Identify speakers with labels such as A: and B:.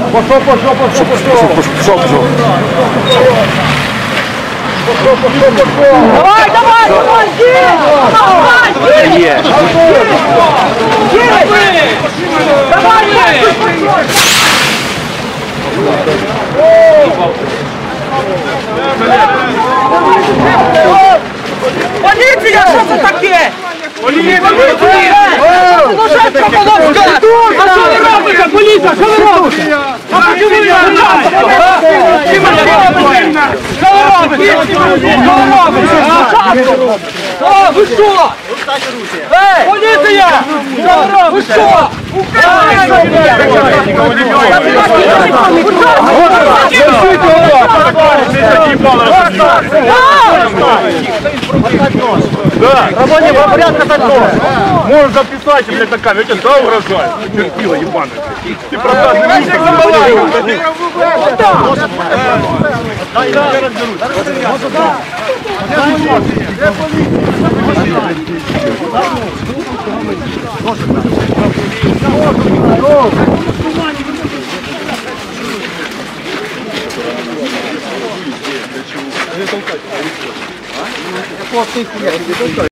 A: Пошел, пошел, пошел, пошел. Пішов, пішов. Давай, давай, давай, є! Давай, є! Є. Давай! Поліція, що це таке? Поліція! Робите, поліція, що ви робите? А що ви робите? Що ви робите? Що ви робите? А, ви що? Ей, поліція! Що ви робите? Ви що? Катать нож. Да. Рабоне, в обряд катать нож. Можешь записать, блядь, на камеру. Я тебя да угрожаю. Терпила, ебаная. Ты продажный мусор заболел. Вот так. Да, я разберусь. Дай нож. Нож. Нож. Нож. Для чего? Для толкать. quanto tem filho?